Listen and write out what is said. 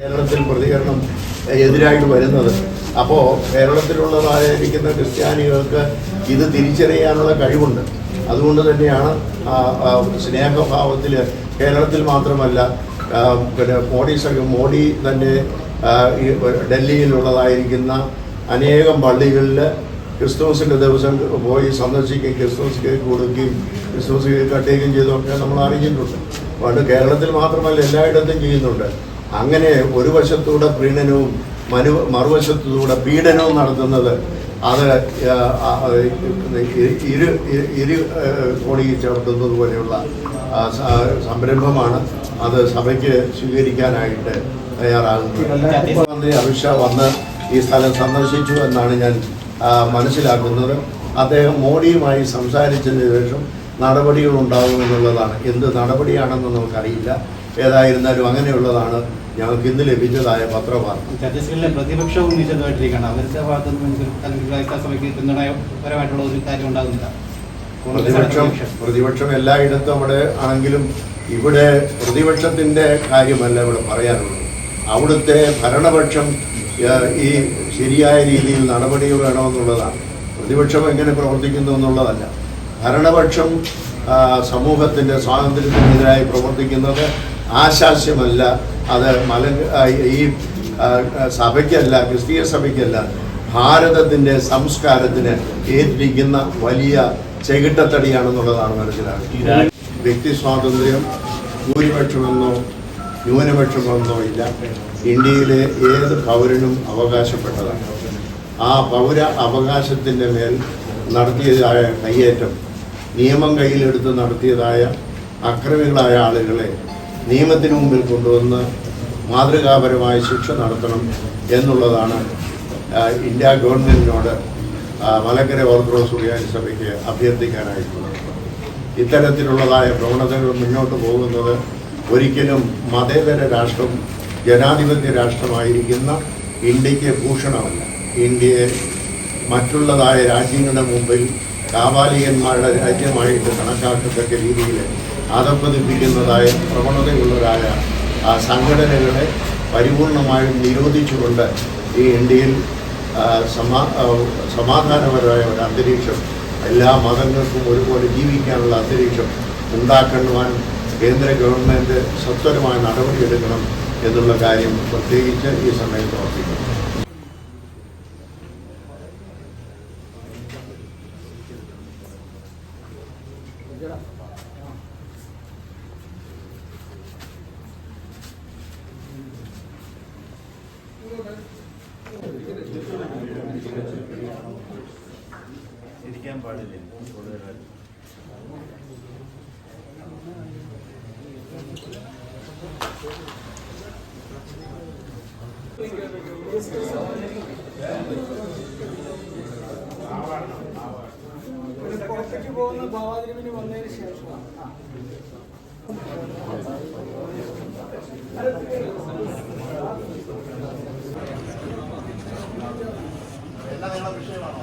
കേരളത്തിൽ പ്രതികരണം എതിരായിട്ട് വരുന്നത്. അപ്പോ കേരളത്തിലുള്ളതായിരിക്കുന്ന ക്രിസ്ത്യാനികൾക്ക് ഇത് തിരിച്ചറിയാനുള്ള കഴിവുണ്ട്. അതുകൊണ്ട് തന്നെയാണ് സ്നേഹഭാവത്തിൽ കേരളത്തിൽ മാത്രമല്ല പിന്നെ മോഡി മോഡി തന്നെ ഡൽഹിയിലുള്ളതായിരിക്കുന്ന അനേകം പള്ളികളിൽ ക്രിസ്തുമസിന്റെ ദിവസം പോയി സന്ദർശിക്കുകയും ക്രിസ്തുമസ് കേക്ക് കൊടുക്കുകയും ക്രിസ്തുമസ് കേക്ക് കട്ടുകയും ചെയ്തൊക്കെ നമ്മൾ അറിഞ്ഞിട്ടുണ്ട്. പണ്ട് കേരളത്തിൽ മാത്രമല്ല എല്ലായിടത്തും ചെയ്യുന്നുണ്ട്. അങ്ങനെ ഒരു വശത്തൂടെ പ്രീണനവും മനു മറുവശത്തൂടെ പീഡനവും നടത്തുന്നത് അത് ഇരു ഇരു കോണി ചേർത്തുന്നത് പോലെയുള്ള സംരംഭമാണ് അത് സഭയ്ക്ക് സ്വീകരിക്കാനായിട്ട് തയ്യാറാകുന്നത്. മന്ത്രി അമിത്ഷാ വന്ന് ഈ സ്ഥലം സന്ദർശിച്ചു എന്നാണ് ഞാൻ മനസ്സിലാക്കുന്നത്. അദ്ദേഹം മോഡിയുമായി സംസാരിച്ചതിന് ശേഷം നടപടികൾ ഉണ്ടാകുമെന്നുള്ളതാണ് എന്ത് നടപടിയാണെന്ന് നമുക്കറിയില്ല. ഏതായിരുന്നാലും അങ്ങനെയുള്ളതാണ് ഞങ്ങൾക്ക് ഇന്ന് ലഭിച്ചതായ പത്രവാർത്ത. ഛത്തീസ്ഗഡിലെ പ്രതിപക്ഷവും നിശബ്ദമായിട്ടിരിക്കുകയാണ് അവരുടെ സഭയ്ക്ക് പിന്തുണപരമായിട്ടുള്ള ഒരു കാര്യം ഉണ്ടാകുന്നില്ല. പ്രതിപക്ഷം പ്രതിപക്ഷം. എല്ലായിടത്തും അവിടെ ആണെങ്കിലും ഇവിടെ പ്രതിപക്ഷത്തിന്റെ കാര്യമല്ല ഇവിടെ പറയാനുള്ളത്. അവിടുത്തെ ഭരണപക്ഷം ഈ ശരിയായ രീതിയിൽ നടപടികൾ വേണമെന്നുള്ളതാണ്. പ്രതിപക്ഷം എങ്ങനെ പ്രവർത്തിക്കുന്നു എന്നുള്ളതല്ല. ഭരണപക്ഷം സമൂഹത്തിന്റെ സ്വാതന്ത്ര്യത്തിനെതിരായി പ്രവർത്തിക്കുന്നത് ആശാസ്യമല്ല. അത് മല ഈ സഭയ്ക്കല്ല ക്രിസ്തീയ സഭയ്ക്കല്ല ഭാരതത്തിന്റെ സംസ്കാരത്തിന് ഏൽപ്പിക്കുന്ന വലിയ ചെകിട്ടത്തടിയാണെന്നുള്ളതാണ് മനസ്സിലാക്കുന്നത്. വ്യക്തി സ്വാതന്ത്ര്യം ഭൂരിപക്ഷമെന്നോ ന്യൂനപക്ഷമെന്നോ ഇല്ല. ഇന്ത്യയിലെ ഏത് പൗരനും അവകാശപ്പെട്ടതാണ്. ആ പൗര അവകാശത്തിന്റെ മേൽ നടത്തിയതായ കയ്യേറ്റം നിയമം കയ്യിലെടുത്ത് നടത്തിയതായ അക്രമികളായ ആളുകളെ നിയമത്തിന് മുമ്പിൽ കൊണ്ടുവന്ന് മാതൃകാപരമായ ശിക്ഷ നടത്തണം എന്നുള്ളതാണ് ഇന്ത്യ ഗവൺമെന്റിനോട് മലക്കര ഓർത്തഡോക്സ് സുറിയാനി സഭയ്ക്ക് അഭ്യർത്ഥിക്കാനായിട്ടുള്ളത്. ഇത്തരത്തിലുള്ളതായ പ്രവണതകൾ മുന്നോട്ട് പോകുന്നത് ഒരിക്കലും മതേതര രാഷ്ട്രം ജനാധിപത്യ രാഷ്ട്രമായിരിക്കുന്ന ഇന്ത്യയ്ക്ക് ഭൂഷണമല്ല. ഇന്ത്യയെ മറ്റുള്ളതായ രാജ്യങ്ങളുടെ മുമ്പിൽ കാപാലികന്മാരുടെ രാജ്യമായിട്ട് കണക്കാക്കത്തക്ക രീതിയിൽ ആദപ്പതിപ്പിക്കുന്നതായ പ്രവണതയുള്ളവരായ ആ സംഘടനകളെ പരിപൂർണമായും നിരോധിച്ചുകൊണ്ട് ഈ ഇന്ത്യയിൽ സമാ സമാധാനപരമായ ഒരു അന്തരീക്ഷം എല്ലാ മതങ്ങൾക്കും ഒരുപോലെ ജീവിക്കാനുള്ള അന്തരീക്ഷം ഉണ്ടാക്കുവാൻ കേന്ദ്ര ഗവൺമെന്റ് സത്വരമായ നടപടിയെടുക്കണം എന്നുള്ള കാര്യം പ്രത്യേകിച്ച് ഈ സമയത്ത് ഓർപ്പിക്കുന്നു ഇരിക്കാൻ പാടില്ല? കൂടുതലായിട്ട് പുറത്തേക്ക് പോകുന്ന ഭാവാദ്രവിന് വന്നതിന് ശേഷമാണ്. എല്ലാ വിഷയമാണോ?